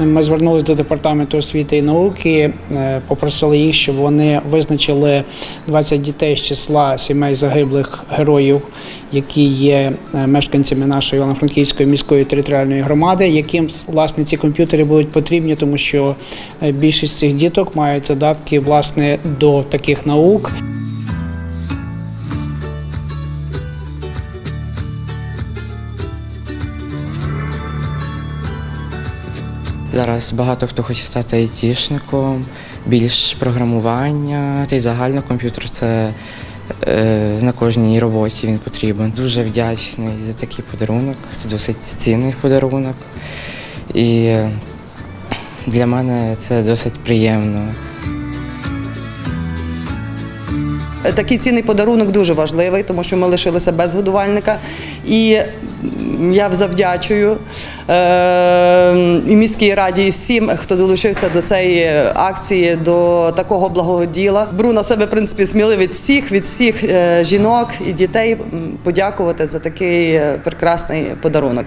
Ми звернулися до департаменту освіти і науки, е, попросили їх, щоб вони визначили 20 дітей з числа сімей загиблих героїв, які є е, мешканцями нашої Івано-Франківської міської територіальної громади, яким власне ці комп'ютери будуть потрібні, тому що е, більшість цих діток мають задатки власне до таких наук. Зараз багато хто хоче стати айтішником, більш програмування, та й загально комп'ютер це е, на кожній роботі він потрібен. Дуже вдячний за такий подарунок. Це досить цінний подарунок. І для мене це досить приємно. Такий цінний подарунок дуже важливий, тому що ми лишилися без годувальника. І я завдячую е, і міській раді, і всім, хто долучився до цієї акції, до такого благого діла. Бру на себе в принципі сміли від всіх, від всіх е, жінок і дітей подякувати за такий е, прекрасний подарунок.